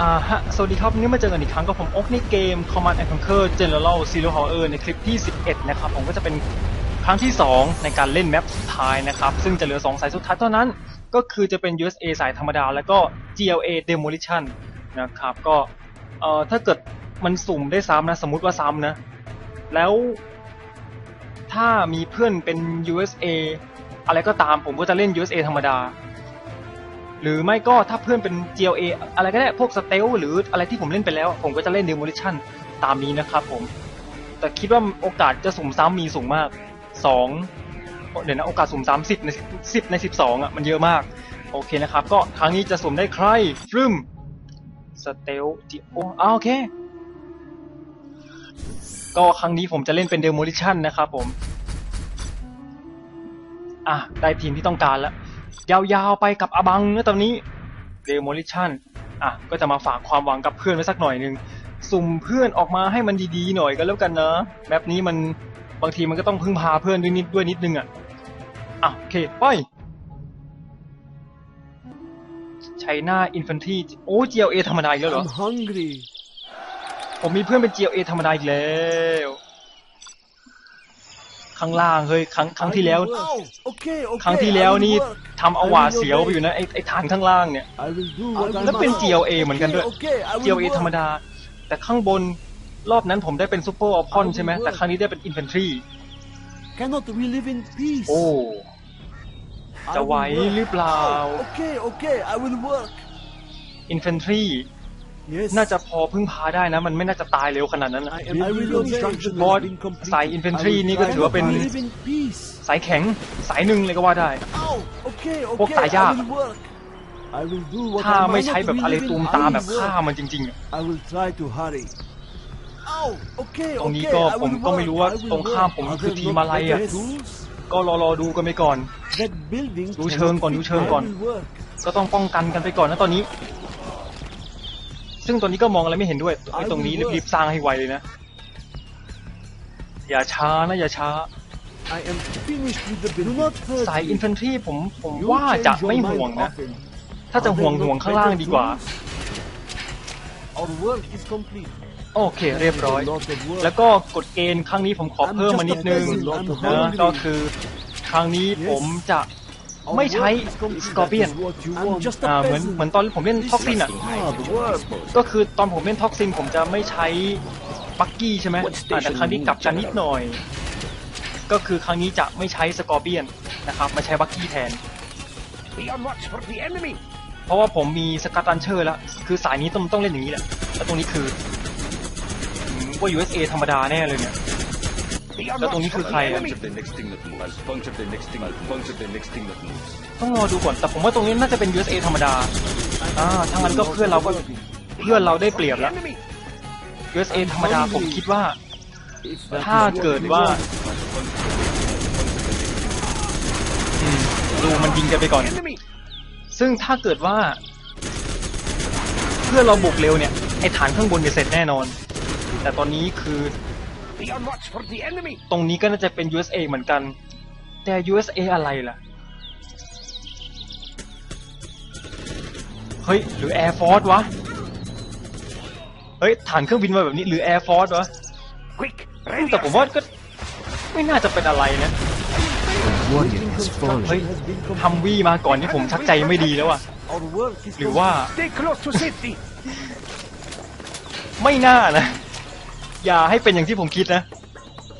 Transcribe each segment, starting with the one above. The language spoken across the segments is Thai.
อ่าฮะ สวัสดีครับวันนี้มาเจอกันอีกครั้งกับผมโอ๊กในเกม Command and Conquer General Zero Hour ในคลิปที่ 11 นะครับ ผมก็จะเป็นครั้งที่ 2 ในการเล่นแมปสุดท้ายนะครับ ซึ่งจะเหลือ 2 สายสุดท้ายเท่านั้น ก็คือจะเป็น USA สายธรรมดา แล้วก็ GLA Demolition นะครับ ก็เอ่อถ้าเกิดมันสุ่มได้ซ้ำนะ สมมติว่าซ้ำนะ แล้วถ้ามีเพื่อนเป็น USA อะไรก็ตามผมก็จะเล่น USA ธรรมดา หรือไม่ก็ถ้าเพื่อนเป็น GLA อะไรก็ได้พวกสเตลหรืออะไรที่ผมเล่นไปแล้ว ผมก็จะเล่น Demolition ตามนี้นะครับผม แต่คิดว่าโอกาสจะสุ่มซ้ำมีสูงมากสองเดี๋ยวนะ โอกาสสุ่มซ้ำสิบในสิบในสิบสองอะ มันเยอะมาก โอเคนะครับ ก็ครั้งนี้จะสุ่มได้ใครฟรึมสเตลจิโออ่าโอเค ก็ครั้งนี้ผมจะเล่นเป็น Demolition นะครับผม อะ ได้ทีมที่ต้องการแล้ว ยาวๆไปกับอบังนะตอนนี้ Demolition อะก็จะมาฝากความหวังกับเพื่อนไว้สักหน่อยหนึงสุ่มเพื่อนออกมาให้มันดีๆหน่อยก็แล้วกันนะแบบนี้มันบางทีมันก็ต้องพึ่งพาเพื่อนด้วยนิดด้วยนิดนึงอะอะโอเคไปไชน่าอินฟันทรีโอ้ GLA ธรรมดาอีกแล้วเหรอ I'm hungry. ผมมีเพื่อนเป็น GLA ธรรมดาอีกแล้ว ข้างล่างเฮ้ยครั้งครั้งที่แล้ว Oh, okay, okay. ครั้งที่แล้วนี่ทำเอาหวาดเสียวไปอยู่นะไอ้ไอ้ฐานข้างล่างเนี่ย I will do what I แล้วเป็น must. GLA เหมือนกันด้วย Okay, I will GLA work. ธรรมดา แต่ข้างบนรอบนั้นผมได้เป็นซูเปอร์ออพอนใช่ไหมแต่ครั้งนี้ได้เป็นอินฟันทรี Cannot we live in peace? โอ้ I จะไหว will work. หรือเปล่า Oh, okay, okay. I will work. อินฟันทรี Yes. น่าจะพอพึ่งพาได้นะ มันไม่น่าจะตายเร็วขนาดนั้นนะ I am I will obey. เพราะสาย infantry นี่ก็ถือว่าเป็น I will live in peace. สายแข็งสายหนึ่งเลยก็ว่าได้ Oh, okay, พวก okay. ตายยาก I will work. I will do what ถ้า I must. ไม่ใช้แบบ We อะไร live in- ตูม I ตาม will แบบ work. ฆ่ามันจริงๆอะ I will try to hurry. Oh, okay, ตรงนี้ okay. ก็ I ผม will ก็ไม่รู้ว่า work. I will ตรงข้าม work. ผม Are คือ there ทีม not อะไรอะ better tools? ก็รอรอดูกันไปก่อน That building ดูเชิงก่อน cannot ดู fit. เชิงก่อน I will work. ก็ต้องป้องกันกันไปก่อนนะตอนนี้ ซึ่งตอนนี้ก็มองอะไรไม่เห็นด้วยไอ้ตรงนี้รีบๆสร้างให้ไวเลยนะ อย่าช้านะอย่าช้า I am finished with the building. Do not hurt สาย me. อินฟันทรีผมผม You ว่า change จะ your ไม่ mind ห่วงนะ often. ถ้าจะห่วง Are there ห่วง not ข้างล่าง better ดีกว่า tools? Our work is complete. โอเคเรียบร้อย A lot of work. แล้วก็กฎเกณฑ์ครั้งนี้ผมขอเพิ่มมานิดนึง I'm นะ hungry. ก็คือ ครั้งนี้ผมจะ Our ไม่ใช้ work is complete. สกอร์เปียน That is what you want. I'm just a อ่าเหมือน peasant. เหมือนตอนผมเล่นท็อกซินอะ Hard work. ก็คือตอนผมเล่นท็อกซินผมจะไม่ใช้บักกี้ใช่ไหมอ่าแต่ครั้งนี้กลับกันนิดหน่อย ก็คือครั้งนี้จะไม่ใช้สกอร์เปียนนะครับมาใช้บักกี้แทน Be on watch for the enemy. เพราะว่าผมมีสกัดตันเชอร์แล้ว คือสายนี้ต้องต้องเล่นอย่างนี้แหละแล้วตรงนี้คืออืมว่า USA ธรรมดาแน่เลยเนี่ย Be on แล้วตรง watch นี้ for คือ the ใครอะ enemy. Puncture the next thing that moves. I'll puncture the next thing. I'll puncture the next thing that moves. ต้องรอดูก่อนแต่ผมว่าตรงนี้น่าจะเป็น USA ธรรมดาอ่าถ้างั้นก็เพื่อนเราก็เพื่อนเราได้เปรียบ The แล้ว enemy. USA ธรรมดาผมคิดว่า If that ถ้า is what เกิด we ว่า want. อืมดูมันยิงกันไปก่อน Enemy. ซึ่งถ้าเกิดว่า เพื่อนเราบุกเร็วเนี่ย ไอฐานข้างบนจะเสร็จแน่นอน แต่ตอนนี้คือ Be on watch for the enemy. ตรงนี้ก็น่าจะเป็น USA เหมือนกัน แต่ USA อะไรล่ะ เฮ้ย หรือ Air Force วะ เฮ้ย ฐานเครื่องบินมาแบบนี้หรือ Air Force วะ Quick. Ready แต่ผมว่าก็ไม่น่าจะเป็นอะไรนะ Building construction เฮ้ย has been complete. ทำวี่มาก่อนนี่ผมชักใจไม่ดีแล้วอะ Our work is หรือว่า Stay close to safety. ไม่น่านะ อย่าให้เป็นอย่างที่ผมคิดนะ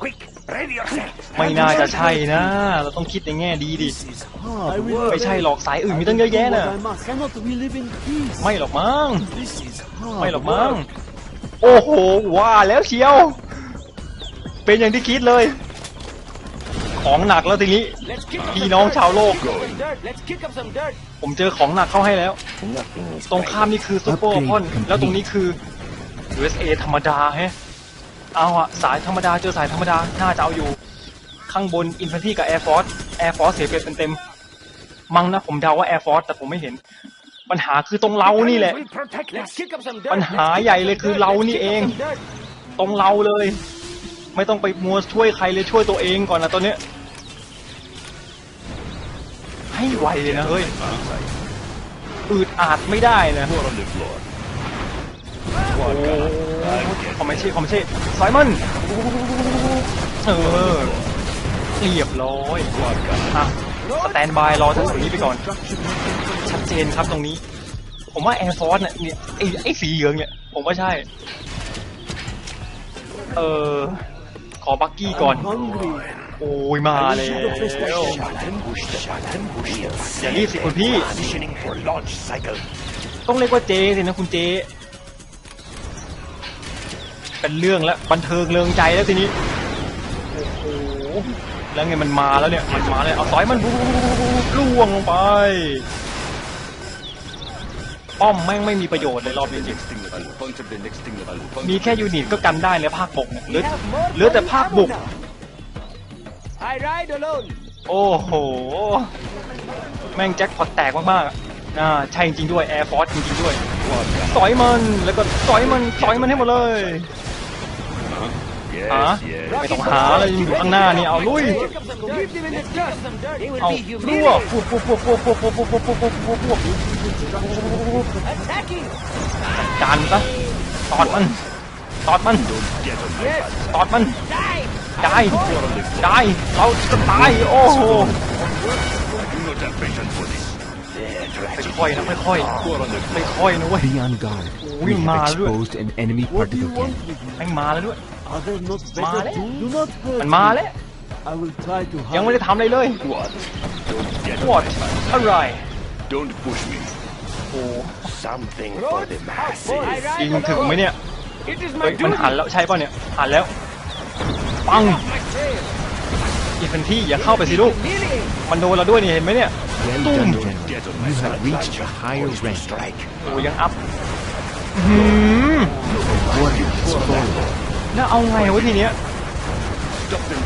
Quick. Ready yourself. ไม่น่าจะใช่นะ เราต้องคิดในแง่ดีดิ This is hard work. ไม่ใช่หรอกสายอื่นมีตั้งเยอะแยะ I will นะ do what I must. Cannot we live in peace? ไม่หรอกมั้ง This is hard ไม่หรอกมั้ง work. โอ้โห ว่าแล้วเชียว เป็นอย่างที่คิดเลย ของหนักแล้วทีนี้ Let's kick up พี่ some น้อง dirt. ชาวโลก Dirt. Let's kick up some dirt. ผมเจอของหนักเข้าให้แล้ว ตรงข้ามนี่คือซุปเปอร์พอน แล้วตรงนี้คือ USA ธรรมดาแฮะ เอาอะสายธรรมดาเจอสายธรรมดา น่าจะเอาอยู่ ข้างบนอินฟันทีกับ Air Force Air Force เสียเปรียบเต็มๆมั้งนะผมเดาว่า Air Force แต่ผมไม่เห็น ปัญหาคือตรงเรานี่แหละ We'll protect Let's kick up some dirt. ปัญหาใหญ่เลยคือเรานี่เอง Let's kick up some dirt. ตรงเราเลย ไม่ต้องไปมัวช่วยใครเลยช่วยตัวเองก่อนนะตอนเนี้ยให้ไวเลยนะเฮ้ยอืดอาดไม่ได้นะ Four on the floor. โอ้ คอมเมชี่คอมเมชี่ไซมอนเออเรียบร้อยอะสแตนบายรอทั้งสองนี้ไปก่อน ชัดเจนครับตรงนี้ ผมว่าแอร์ฟอร์สเนี่ยเนี่ยไอ้ไอ้สีเหลืองเนี่ย ผมว่าใช่ เออขอบักกี้ก่อน โอ้ยมาแล้วอย่ารีบสิคุณพี่ ต้องเรียกว่าเจสินะคุณเจ เป็นเรื่องแล้วบันเทิงเริงใจแล้วทีนี้โอ้โหแล้วไงมันมาแล้วเนี่ยมันมาเลยเอาสอยมันบูล่วงลงไป ป้อมแม่งไม่มีประโยชน์เลยรอบนี้มีแค่ยูนิตก็กันได้เลยภาคบกเนี่ยเหลือเหลือแต่ภาคบุกโอ้โห แม่งแจ็คพอตแตกมากๆอะอ่าใช่จริงด้วย Air Force จริงๆด้วยสอยมันแล้วก็สอยมันสอยมันให้หมดเลย หา yes. ไม่ต้องหาเลยยังอยู่ข้างหน้านี่เอาลุย Kick up some dirt. Leave them in the dirt. Some dirt. They will เอา be รั่ว humiliated. พวกพวกพวกพวกพวกพวกพวกพวกพวกพวกพวกพวก Attacking. จานซะตอดมันตอดมัน Get on my Yes. ตอดมัน Die. ได้ได้เราจะตายโอ้โห I do not have patience for this. ค่อยๆนะค่อย Who are on the ๆค่อยๆนะเว้ย Be on guard. Ui, We have malo. exposed an enemy What do you particle want cannon. with me? แม่งมาแล้วด้วย Are there not Male. better tools? Do not hurt มันมาแล้ว me. I will try to ยังไม่ได้ hide. ทำอะไรเลย What? Don't get on What my back. อะไร Don't push me. โอ้ Something for the masses. I จริง ride ถึง alone. ไหมเนี่ย It is เฮ้ my ยมัน duty. หันแล้วใช่ป่ะเนี่ยหันแล้ว ปัง My tail. อีกทันที่อย่าเข้าไปสิลูก Humiliate. มันโดนเราด้วยนี่เห็นไหมเนี่ย Well Boom. done, General. Get on You my have side. reached a higher rank. Strike. โอ้ยังอัพอื้อ น่าเอาไงวะทีเนี้ย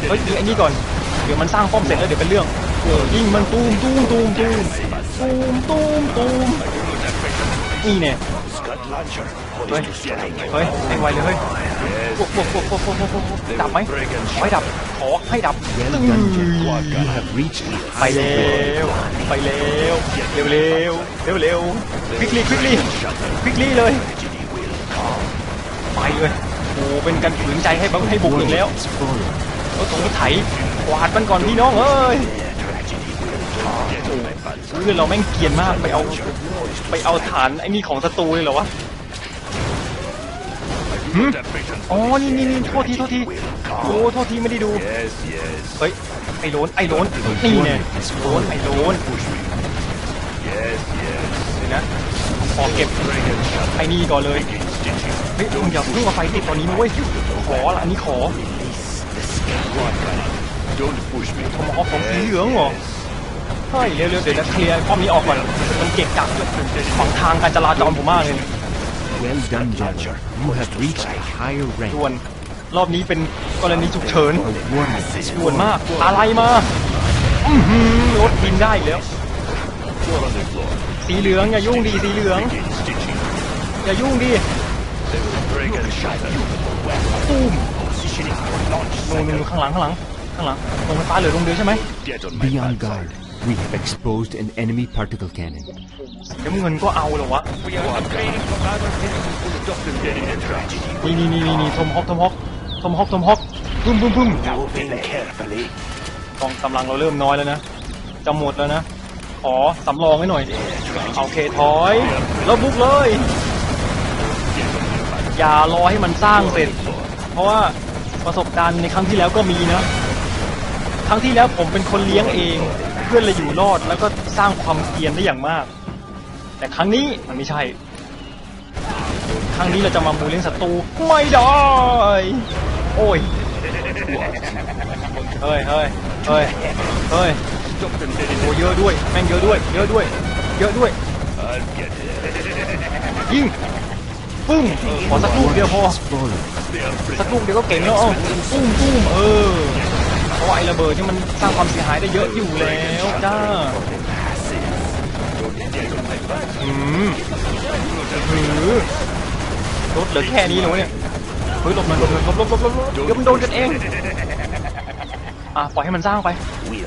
เฮ้ยยิไอ้นี่ก่อน เดี๋ยวมันสร้างป้อมเสร็จแล้วเดี๋ยวเป็นเรื่องยิ่งมันตูมตูมตูมตูมตูมตูมตูมนี่เนี่ยเฮ้ย เฮ้ยไอ้ไวเลยเฮ้ยปวกปวกปวกปวกปวกปวกดับไหมไม่ดับ ขอให้ดับตึ้งไปแล้วไปแล้วเร็วเร็วเร็วเร็วควิกลี่ควิกลี่ควิกลี่เลย ไปเลย โอ้เป็นการฝืนใจให้บังให้บุกอีกแล้วรถตรงรถไถกวาดมันก่อนพี่น้องเอ้ยเพื่อนเราแม่งเกียนมากไปเอาไปเอาฐานไอ้นี่ของศัตรูเลยเหรอวะอ๋อ นี่นี่นี่โทษที โทษที โอ้ โทษทีไม่ได้ดู เฮ้ย ไอ้โลนไอ้โลนนี่เนี่ยโลนไอ้โลนเดี๋ยวนะ ขอเก็บไอ้นี่ก่อนเลย เฮ้ยมึงอย่าเพิ่งเอาไฟติดตอนนี้นะเว้ยขอละอันนี้ขอ Don't push me. ผมเอาของสีเหลืองเหรอเฮ้ยเร็วๆเดี๋ยวนะเคลียร์ป้อมนี้ออกก่อนมันเก็บกักขวางทางการจราจรผมมากเลย Well done, General. You have reached a higher ด่ว rank. นรอบนี้เป็นกรณีฉุกเฉิน A one has ด่วน fallen. มากอะไรมาอือหือรถบินได้อีกแล้ว Four on the floor. สีเหลืองอย่ายุ่งดีสีเหลือง Begin stitching. อย่ายุ่งดี They will break and shatter. ตูม Positioning for launch นู่นนู่นข้างหลังข้างหลังข้างหลังลงไฟฟ้าเหลือลงเดียวใช่ไหม Get on my Be on backside. guard. We have exposed an enemy particle cannon. เดี๋ยวเงินก็เอาเหรอวะ We are upgrading from our Stop them dead in their tracks. นี่นี่นี่นี่นี่ทมฮอกทมฮอกทมฮอกทมฮอกบึ้มบึ้มบึ้ม Moving carefully. กองกำลังเราเริ่มน้อยแล้วนะ จะหมดแล้วนะ ขอสำรองให้หน่อยโอเคถอย แล้วบุกเลย อย่ารอให้มันสร้างเสร็จ เพราะว่าประสบการณ์ในครั้งที่แล้วก็มีนะ ครั้งที่แล้วผมเป็นคนเลี้ยงเอง เพื่อนเลยอยู่รอดแล้วก็สร้างความเกรียนได้อย่างมาก แต่ครั้งนี้มันไม่ใช่ ครั้งนี้เราจะมามูเลี้ยงศัตรูไม่ได้โอ้ยเฮ้ยเฮ้ยเฮ้ยเฮ้ยโอ้เยอะด้วยแม่งเยอะด้วย เยอะด้วย เยอะด้วยยิง ปึ้งขอสักลูกเดียวพอสักลูกเดียวก็เก่งแล้วเอ้าปุ้มปุ้มเออเพราะไอ้ระเบิดนี่มันสร้างความเสียหายได้เยอะอยู่แล้วจ้าอืมหือรถเหลือแค่นี้เลยวะเนี่ยเฮ้ยหลบหน่อยหลบหน่อยหลบหลบหลบหลบหลบเดี๋ยวมันโดนกันเองอะปล่อยให้มันสร้างไป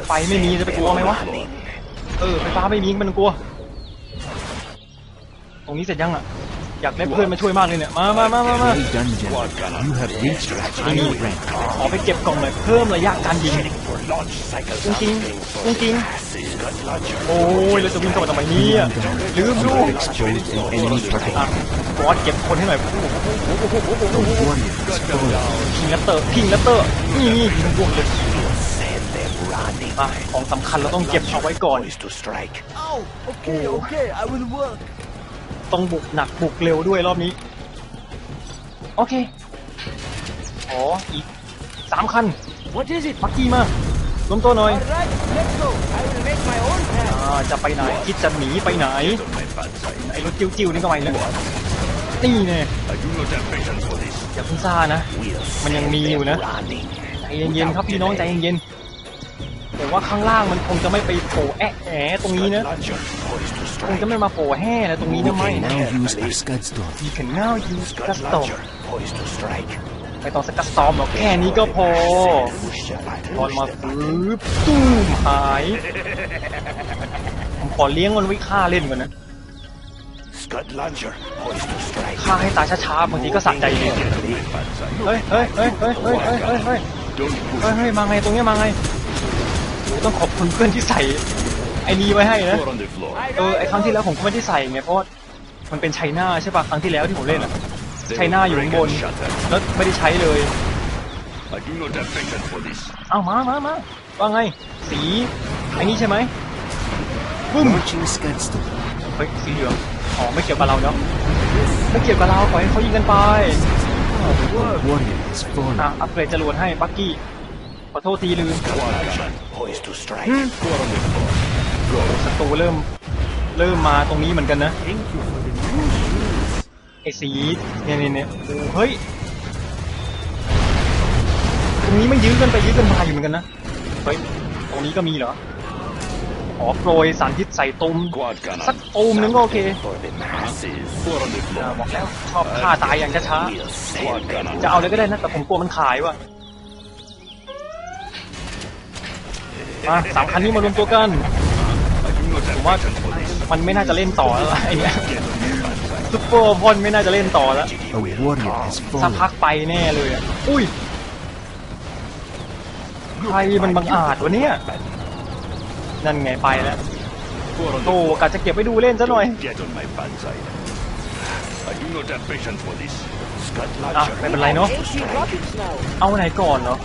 ไฟไม่มีจะไปกลัวไหมวะเออไฟฟ้าไม่มีมันกลัว ตรงนี้เสร็จยังอะ อยากได้เพื่อนมาช่วยมากเลยเนี่ย มามามามามา Play dungeon. You have reached a higher rank. ขอไปเก็บกล่องหน่อยเพิ่มระยะการยิง For launch cycles จริง upgrading ๆ for จริง Scud launcher. ๆโอ้ยเราจะวิ่งเข้ามาทำไมเนี่ยลืมดู Expose an enemy อะ portal. บอสเก็บคนให้หน่อย A warrior has fallen. พิงแรปเตอร์พิงแรปเตอร์นี่นี่ยิงบวกเลย Send them running. อะของสำคัญเราต้องเก็บเอาไว้ก่อน Poised to strike. Ow! Okay, okay, I will work. ต้องบุกหนักบุกเร็วด้วยรอบนี้ โอเคอ๋ออีกสามคัน What is it? ปักกี้มารวมตัวหน่อย Alright, let's go. I will make my own path. อ่าจะไปไหนคิดจะหนีไปไหน ไอ้รถจิ้วๆนี่ก็ไปเลยนี่เนี่ย I do not have patience for this. อย่าเพิ่งซ่านะ We'll มันยังมีอยู่นะ running. ใจเย็นๆครับพี่น้องใจเย็นๆผมว่าข้างล่างมันคงจะไม่ไปโผล่แอะแอะตรงนี้นะ Launcher poised to คงจะ strike. ไม่มาโผล่แห่นะตรงนี้ We นะไม่ can นะ now use our Scud Storm. มีขันเง่ายูสกั Scud สตอม launcher poised to strike. ไม่ต้องสกัสตอมหรอกแค่นี้ก็พอตอนมาฟื้บตู้มหายผมขอเลี้ยงมันไว้ฆ่าเล่นก่อนนะ Scud launcher poised to strike. ฆ่าให้ตายช้าๆบางทีก็สะใจดีเฮ้ยเฮ้ยเฮ้ยเฮ้ยเฮ้ยเฮ้ยเฮ้ยเฮ้ยเฮ้ยเฮ้ยมาไงตรงเนี้ยมาไงโหต้องขอบคุณเพื่อนที่ใส่ ไอ้นี้ไว้ให้นะ on the floor. เออไอครั้งที่แล้วผมก็ไม่ได้ใส่ไงเพราะว่ามันเป็นไชน่าใช่ป่ะครั้งที่แล้วที่ผมเล่นอะไชน่าอยู่ข้างบนแล้วไม่ได้ใช้เลย I do not have patience for this. เอามามามาว่าไง สีไอ้นี่ใช่ไหมบึ้ม Launching Scud Storm. เฮ้ยสีเหลืองอ๋อไม่เกี่ยวกับเราเนาะไม่เกี่ยวกับเราปล่อยให้เขายิงกันไป A warrior has อะ fallen. อัปเกรดจรวดให้ปักกี้ขอโทษทีลืม ตูเริ่ม เริ่มมาตรงนี้เหมือนกันนะไอ้สีเนี่ยเนี่ยเนี่ยโอ้เฮ้ยตรงนี้ไม่ยื้อกันไปยื้อกันมาอยู่เหมือนกันนะเฮ้ยตรงนี้ก็มีเหรออ๋อโปรยสารพิษใส่ตุมสักตูมนึงก็โอเคบอกแล้วชอบฆ่าตายอย่างช้าๆจะเอาเลยก็ได้นะแต่ผมกลัวมันขายว่ะมาสามคันนี้มารวมตัวกัน ผ have มว่า patience for this. มันไม่น่าจะเล่นต่อแล้วล่ะไอ้เนี่ยซุปเปอร์พอนไม่น่าจะเล่นต่อแล้ว A warrior has สักพัก fallen. ไปแน่เลยอะอุ้ยใครมันบังอาจวะเนี่ย นั่นไงไปแล้ว Four on โอ้กะจะเก็บไว้ดูเล่นซะหน่อย Get on my bad side. I do not have patience for this. Scud อะ launcher. ไม่เป็นไรเนาะ Empty rockets now. เอาไหนก่อนเนาะ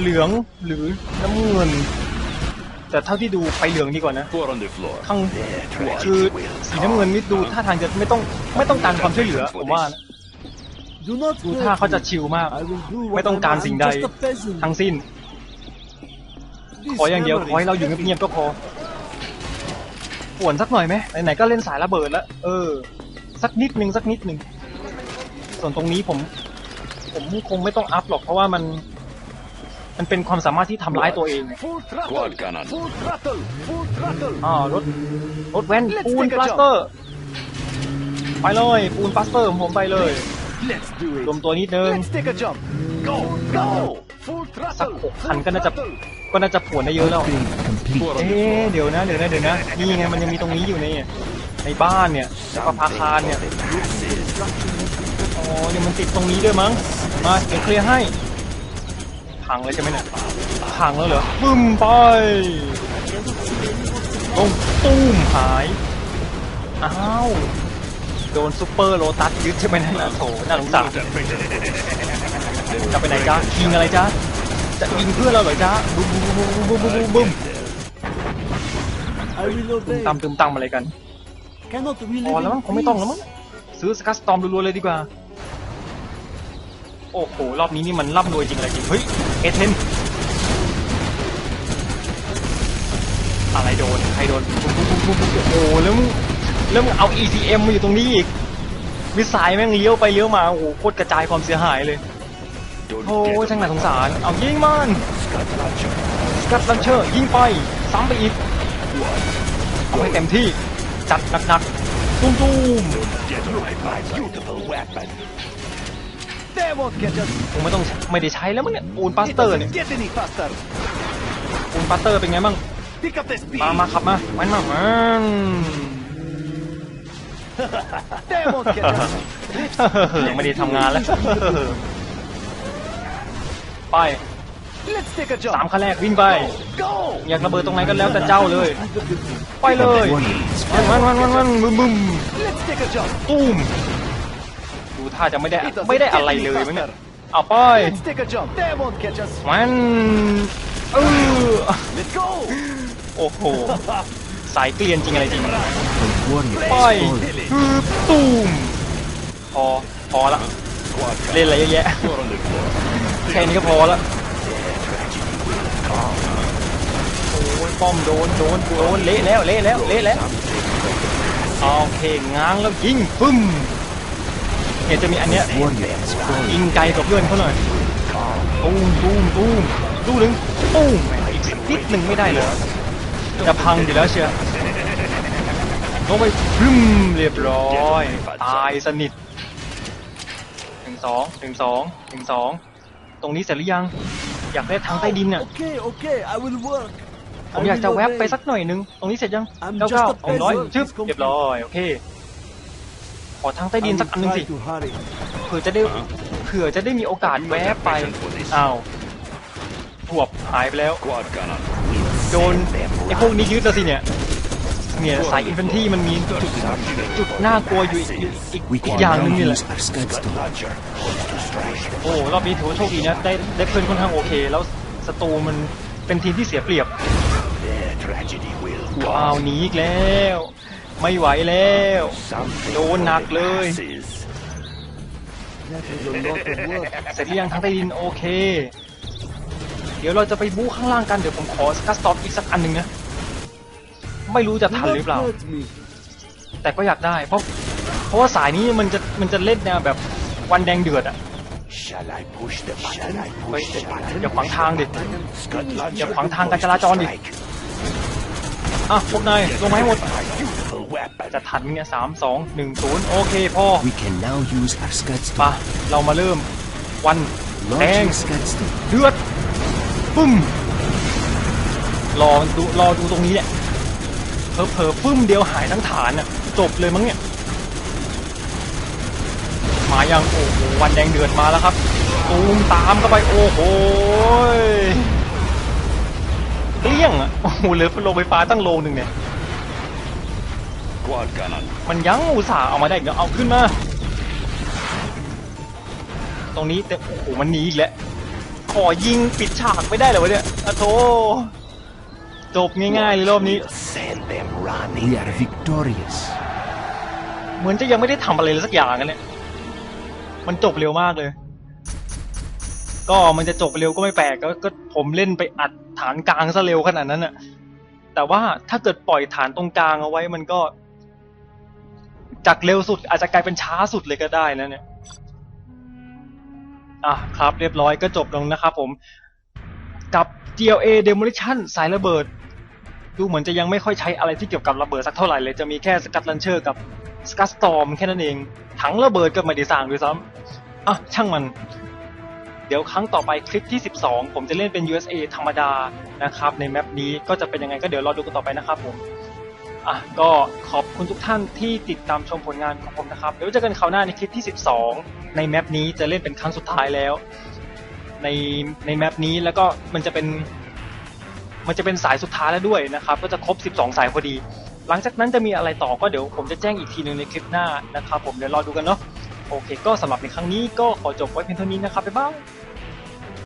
เหลืองหรือน้ำเงิน แต่เท่าที่ดูไปเหลืองดีกว่านะ Four on the floor. ข้างคือสีน้ำเงินนี่ดูท่าทางจะไม่ต้องไม่ต้องการความช่วยเหลือผมว่านะ Do not ดู hurt ท่าเขาจะ me. ชิลมาก I will do ไม่ต้องการสิ่งใด I'm just a peasant. ทั้งสิ้น This ขออย่างเดียว hammer ขอให้เรา is อยู่ heavy. เงียบๆก็พอป่วนสักหน่อยไหมไหนๆก็เล่นสายระเบิดแล้วเออ สักนิดหนึ่งสักนิดหนึ่งส่วนตรงนี้ผม ผมคงไม่ต้องอัพหรอกเพราะว่ามัน มันเป็นความสามารถที่ทำร้ายตัวเอง Full throttle. Quad cannon. Full throttle. Full throttle. อ่ารถรถแว้น Let's ปูน take a ปลาสเตอร์ ไปเลย ปูนปลาสเตอร์ของผมไปเลย Let's do รวม it. ตัวนิดนึง Let's take a jump. Go. Go. Full สัก throttle. หกคัน Full ก็น่าจะ throttle. ก็น่าจะผวนได้เยอะแล้ว Upgrade complete. เอ๊ะเดี๋ยวนะ เดี๋ยวนะ เดี๋ยวนะ นี่ไง มันยังมีตรงนี้อยู่ในในบ้านเนี่ยปภาคารเนี่ยอ๋อเนี่ยมันติดตรงนี้ด้วยมั้ง มา เดี๋ยวเคลียร์ให้ พังเลยใช่ไหมเนี่ยพังแล้วเหรอบึ้มไปลงตุ้มหาย อ้าวโดนซูเปอร์โลตัสยึดใช่ไหมนั่นน่ะโถน่าสงสาร Have patience. จะไปไหนจ๊ะยิงอะไรจ๊ะจะยิงเพื่อนเราเหรอจ๊ะบึ้มบึ้มบึ้มบึ้มบึ้มบึ้ม I will ตึม obey. ตามตึมตามอะไรกัน Cannot we พอ live แล้ว in มั้งคงไม่ต้องแล้ว peace? มั้งซื้อสกัสตอมรัวๆเลยดีกว่าโอ้โห รอบนี้นี่มันร่ำรวยจริงอะไรจริง เฮ้ย เอเทน อะไรโดน ใครโดนปุ๊บปุ๊บปุ๊บปุ๊บโอ้โหแล้วมึงแล้วมึงเอา ECM มาอยู่ตรงนี้อีก มิสไซล์แม่งเลี้ยวไปเลี้ยวมา โอ้โห โคตรกระจายความเสียหายเลย โอ้ช่างน่าสงสาร เอายิงมัน Scud launcher. สกัดลันเชอร์ยิงไป ซ้ำไปอีกเอาให้เต็มที่ จัดหนักๆตุ้มๆ คงไม่ต้องไม่ได้ใช้แล้วมั้งเนี่ยปูนปาส It เตอร์เนี่ย doesn't get any faster. ปูนปาสเตอร์เป็นไงบ้าง Pick up the speed. มามาขับมามันมามัน They won't catch us. ไม่ได้ทำงานแล้วไป Let's take a สาม jump. ขั้นแรกวิ่งไป Go. อยากระเบิดตรงไหนก็แล้วแต่เจ้าเลย ไปเลย Warriors วันวันวันวันบึมบึม Let's take a jump. ตูมดู ท่าจะไม่ได้ไม่ได้อะไรเลยมั้งเนี่ยเอาไป Let's take a jump. They won't catch us. มันเออ Let's go. โอ้โหสายเกลียนจริงอะไรจริง The warrior ไป is falling. คือตูมพอพอละ Squad เล่นอะไรเยอะแยะ You're on the floor. แค่นี้ก็พอละโอ้ยป้อมโดนโดนโดนเละแล้วเละแล้วเละแล้วโอเคง้างแล้วยิงปึ้ม เนี่ยจะมีอันเนี้ย Warrior is falling. ยิงไกลกับเพื่อนเขาหน่อยตูมตูมตูมดูหนึ่งตูมแหมอีกสักนิดหนึ่งไม่ได้เลยจะพังอยู่แล้วเชียวลงไปรึมเรียบร้อยตายสนิทหนึ่งสองหนึ่งสองหนึ่งสองตรงนี้เสร็จหรือยัง อยากได้ทางใต้ดินน่ะ Okay, okay. I will work. ผมอยากจะแวบไปสักหน่อยนึง ตรงนี้เสร็จยัง I'm เก้า just เก้า a สองร้อย peasant. ชึบ It's complete. เรียบร้อย โอเคข อทางใต้ดินสักอันหนึงสิ to hurry. เผื่อจะได้ เผื่อจะได้มีโอกาสแวบไป อ้าวถวบหายไปแล้ว Squad gunner. โดนไอ้พวกนี้ยึดแล้วสิเนี่ย เนี่ยสายอินฟันทรีมันมีจุดจุดน่ากลัวอยู่อีกอีก We อีก can อย่างห now นึงนี่แหละ use our Scudstone. Launcher. to strike. โอ้รอบนี้ถือว่าโชคดีนะ ได้ได้เพื่อนค่อนข้างโอเค แล้วศัตรูมันเป็นทีมที่เสียเปรียบ Their tragedy will ว้าวหนีอีกแล้ว ไม่ไหวแล้ว Something โดนหนักเลย masses. That was a lot of work. เสร็จหรือยังทางใต้ดินโอเค เดี๋ยวเราจะไปบู๊ข้างล่างกันเดี๋ยวผมขอสกัสตอปอีกสักอันหนึ่งนะไม่รู้จะ Do ทันหรือ not เปล่า hurt me. แต่ก็อยากได้เพราะเพราะว่าสายนี้มันจะมันจะเล่นแนวแบบวันแดงเดือดอะ Shall I push the button? Shall I เฮ้ย push the button? อย่าขวางทางดิ Scud launcher. อย่าขวางทางการจราจรดิ Strike. อะพวกนายลงมาให้หมด My youthful weapon. จะทันเนี่ยสามสองหนึ่งศูนย์โอเคพอ We can now use our ปะ Scudstone. เรามาเริ่มวันแดง Launching Scudstone. เดือดปึ้ม รอดูรอดูตรงนี้แหละเพอเพอๆปึ้มเดียวหายทั้งฐานอะจบเลยมั้งเนี่ย มายังโอ้โหวันแดงเดือดมาแล้วครับตูมตามเข้าไปโอ้โหยเกลี้ยงอะโอ้โหเหลือโรงไฟฟ้าตั้งโลหนึ่งเนี่ย Squad gunner. มันยังอุตส่าห์เอามาได้อีกเดี๋ยวเอาขึ้นมา ตรงนี้แต่โอ้โหมันหนีอีกแล้ว ขอยิงปิดฉากไม่ได้เหรอวะเนี่ยอะโธจบง่ายๆเลยรอบนี้ Send them running. We are victorious. เหมือนจะยังไม่ได้ทำอะไรเลยสักอย่างกันเนี่ย มันจบเร็วมากเลย ก็มันจะจบเร็วก็ไม่แปลกก็ก็ผมเล่นไปอัดฐานกลางซะเร็วขนาดนั้นน่ะแต่ว่าถ้าเกิดปล่อยฐานตรงกลางเอาไว้มันก็ จากเร็วสุดอาจจะกลายเป็นช้าสุดเลยก็ได้นะเนี่ยอะครับเรียบร้อยก็จบลงนะครับผมกับ GLA Demolition สายระเบิด ดูเหมือนจะยังไม่ค่อยใช้อะไรที่เกี่ยวกับระเบิดสักเท่าไหร่เลย จะมีแค่สกัดลันเชอร์กับสกัดสตอมแค่นั้นเอง ถังระเบิดก็ไม่ได้สร้างด้วยซ้ำอะช่างมัน เดี๋ยวครั้งต่อไปคลิปที่ 12 ผมจะเล่นเป็น USA ธรรมดานะครับ ในแมปนี้ก็จะเป็นยังไงก็เดี๋ยวรอดูกันต่อไปนะครับผม อะก็ขอบคุณทุกท่านที่ติดตามชมผลงานของผมนะครับ เดี๋ยวเจอกันคราวหน้าในคลิปที่ 12 ในแมปนี้จะเล่นเป็นครั้งสุดท้ายแล้ว ในในแมปนี้แล้วก็มันจะเป็น มันจะเป็นสายสุดท้ายแล้วด้วยนะครับ ก็จะครบ 12 สายพอดี หลังจากนั้นจะมีอะไรต่อก็เดี๋ยวผมจะแจ้งอีกทีหนึ่งในคลิปหน้านะครับ ผมเดี๋ยวรอดูกันเนาะโอเค ก็สำหรับในครั้งนี้ก็ขอจบไว้เพียงเท่านี้นะครับบ๊ายบาย